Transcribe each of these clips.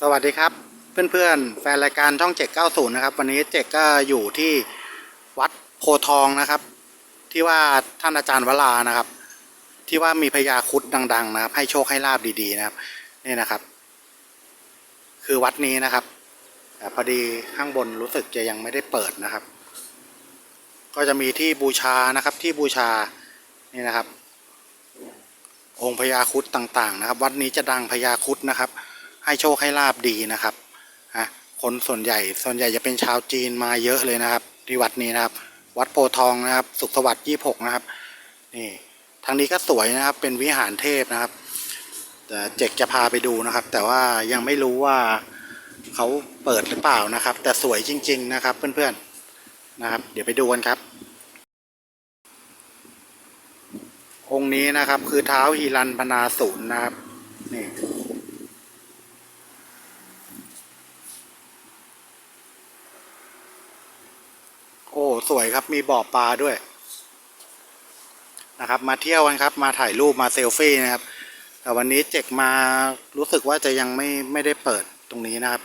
สวัสดีครับ เพื่อนๆ แฟนรายการช่อง 790 นะครับ วันนี้เจกก็อยู่ที่วัดโพทองนะครับ ที่ว่าท่านอาจารย์วรานะครับ ที่ว่ามีพญาครุดดัง ๆ นะครับ ให้โชคให้ลาบดีๆนะครับนี่นะครับ คือวัดนี้นะครับแต่พอดีข้างบนรู้สึกจะยังไม่ได้เปิดนะครับ ก็จะมีที่บูชานะครับที่บูชานี่นะครับ องค์พญาครุดต่างๆ นะครับ วัดนี้จะดังพญาครุดนะครับ ให้โชคให้ลาบดีนะครับฮะคนส่วนใหญ่ส่วนใหญ่จะเป็นชาวจีนมาเยอะเลยนะครับที่วัดนี้นะครับ วัดโพทองนะครับ สุขสวัสดิ์ยี่หกนะครับนี่ทางนี้ก็สวยนะครับ เป็นวิหารเทพนะครับแต่เจกจะพาไปดูนะครับ แต่ว่ายังไม่รู้ว่าเขาเปิดหรือเปล่านะครับ แต่สวยจริง ๆ นะครับ เพื่อนๆนะครับ เดี๋ยวไปดูกันครับ องค์นี้นะครับคือเท้าฮีรันพนาศูนย์นะครับนี่ สวยครับ มีบ่อปลาด้วยนะครับ มาเที่ยวกันครับ มาถ่ายรูปมาเซลฟี่นะครับ แต่วันนี้เจกมารู้สึกว่าจะยังไม่ไม่ได้เปิดตรงนี้นะครับ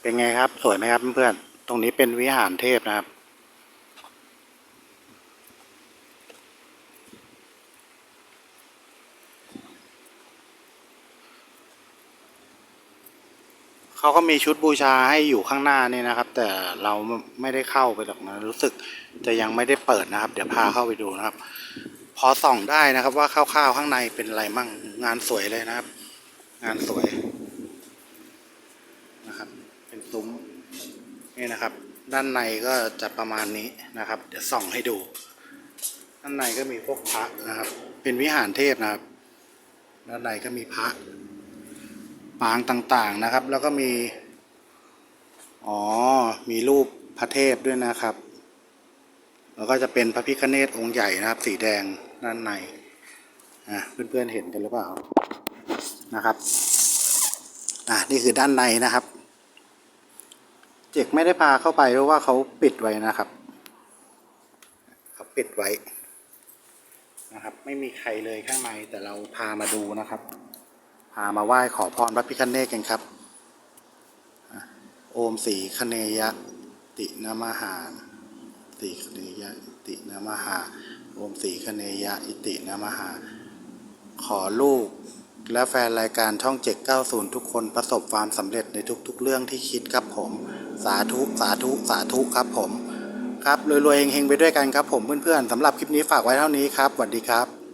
เป็นไงครับ สวยไหมครับเพื่อนๆตรงนี้เป็นวิหารเทพนะครับ เขาก็มีชุดบูชาให้อยู่ข้างหน้านี่นะครับ แต่เราไม่ได้เข้าไปหรอกนะรู้สึกจะยังไม่ได้เปิดนะครับ เดี๋ยวพาเข้าไปดูนะครับ พอส่องได้นะครับ ว่าคร่าวๆข้างในเป็นอะไรมั่งงานสวยเลยนะครับ งานสวยนะครับ เป็นซุ้มนี่นะครับ ด้านในก็จะประมาณนี้นะครับ เดี๋ยวส่องให้ดู ด้านในก็มีพวกพระนะครับ เป็นวิหารเทพนะครับ ด้านในก็มีพระ ปางต่างๆนะครับ แล้วก็มี อ๋อ มีรูปพระเทพด้วยนะครับ แล้วก็จะเป็นพระพิฆเนศองค์ใหญ่นะครับ สีแดงด้านในอะเพื่อนๆเห็นกันหรือเปล่านะครับอะนี่คือด้านในนะครับ เจกไม่ได้พาเข้าไปเพราะว่าเขาปิดไว้นะครับเขาปิดไว้นะครับ ไม่มีใครเลยข้างในแต่เราพามาดูนะครับ พามาไหว้ขอพรพระพิฆเนศกันครับ โอมสีคเนยะตินามหาติคเนยะอิตินามหา โอมสีคเนยะอิตินามหา ขอลูกและแฟนรายการช่อง 790 ทุกคนประสบความสำเร็จในทุกๆ เรื่องที่คิดครับผม สาธุสาธุสาธุครับผม ครับรวยๆเฮงๆไปด้วยกันครับผมเพื่อนๆสำหรับคลิปนี้ฝากไว้เท่านี้ครับสวัสดีครับ